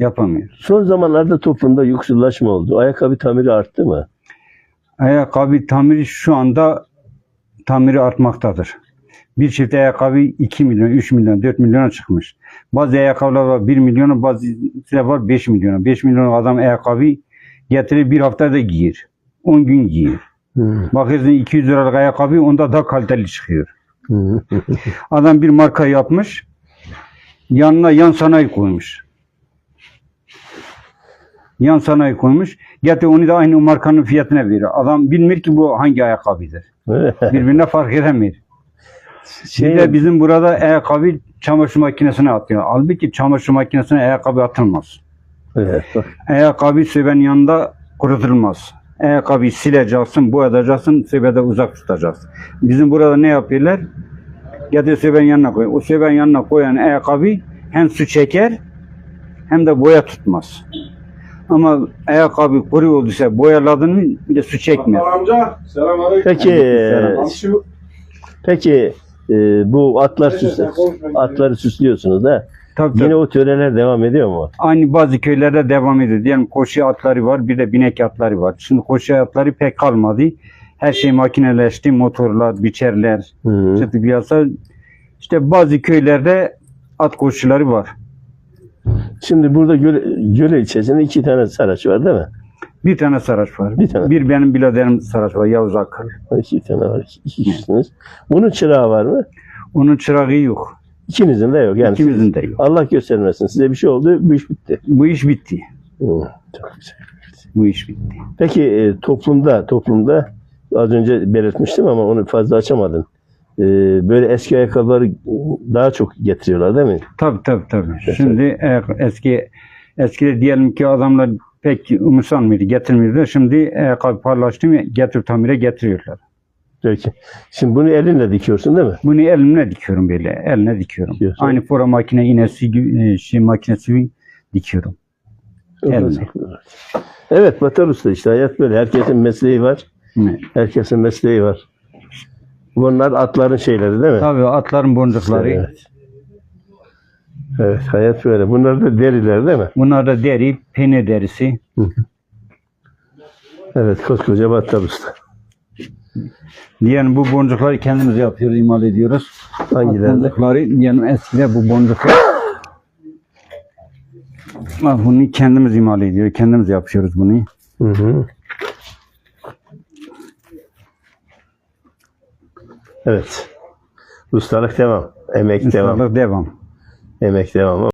Yapamıyor. Son zamanlarda toplumda yoksullaşma oldu. Ayakkabı tamiri arttı mı? Ayakkabı tamiri şu anda tamiri artmaktadır. Bir çift ayakkabı 2 milyon, 3 milyon, 4 milyona çıkmış. Bazı ayakkabılar var 1 milyona, bazı var 5 milyona. 5 milyon adam ayakkabı getirir bir haftada giyer. 10 gün giyer. Hı. Bakıyorsun 200 liralık ayakkabı onda daha kaliteli çıkıyor. Adam bir marka yapmış. Yanına yan sanayi koymuş. Yan sanayi koymuş. Getir onu da aynı markanın fiyatına veriyor. Adam bilmiyor ki bu hangi ayakkabıdır. Birbirine fark edemiyor. Şey, Bir de bizim burada ayakkabı çamaşır makinesine atıyor. Halbuki çamaşır makinesine ayakkabı atılmaz. evet. Ayakkabı söbenin yanında kurutulmaz. Ayakkabıyı sileceksin, boyayacaksın, söbede uzak tutacaksın. Bizim burada ne yapıyorlar? Getir söbenin yanına koy. O söbenin yanına koyan ayakkabı hem su çeker hem de boya tutmaz. Ama ayakkabı kuru olduysa boyaladın mı bir de su çekmiyor. amca. Selamünaleyküm. Peki, Selam. Şu peki e, bu atlar süsle, atları süslüyorsunuz da Tabii, tabii. yine o töreler devam ediyor mu? Aynı bazı köylerde devam ediyor. Diyelim koşu atları var, bir de binek atları var. Şimdi koşu atları pek kalmadı. Her şey makineleşti, motorlar, biçerler, Hı. çıktı piyasa. İşte bazı köylerde at koşuları var. Şimdi burada göle, göle ilçesinde iki tane saraç var değil mi? Bir tane Saraç var. Bir tane. Bir benim biraderim Saraç var, Yavuz Akıl. İki tane var. iki- iki kişisiniz. Bunun çırağı var mı? Onun çırağı yok. İkinizin de yok. Yani İkimizin de yok. Allah göstermesin. Size bir şey oldu, bu iş bitti. Bu iş bitti. Hı, çok güzel. Bu iş bitti. Peki e, toplumda, toplumda az önce belirtmiştim ama onu fazla açamadım. E, böyle eski ayakkabıları daha çok getiriyorlar değil mi? Tabii tabii tabii. Şimdi e, eski eskide diyelim ki adamlar pek umursanmıyordu, getirmiyordu. Şimdi ayakkabı parlaştı mı getir tamire getiriyorlar. Peki. Şimdi bunu elinle dikiyorsun değil mi? Bunu elimle dikiyorum böyle. Eline dikiyorum. Dikiyorsun. Aynı fora makine iğnesi gibi e, şey makinesi gibi dikiyorum. Eline. Evet Batar Usta işte hayat böyle. Herkesin mesleği var. Herkesin mesleği var. Bunlar atların şeyleri değil mi? Tabii atların boncukları. Evet. Evet hayat böyle. Bunlar da deriler değil mi? Bunlar da deri, peynir derisi. Evet koskoca Battal Usta. Diyelim bu boncukları kendimiz yapıyoruz, imal ediyoruz. At Hangilerinde? boncukları diyelim eskide bu boncuklar. Bunu kendimiz imal ediyoruz, kendimiz yapıyoruz bunu. Hı hı. Evet. Ustalık devam. Emek devam. Ustalık devam. Emek devam.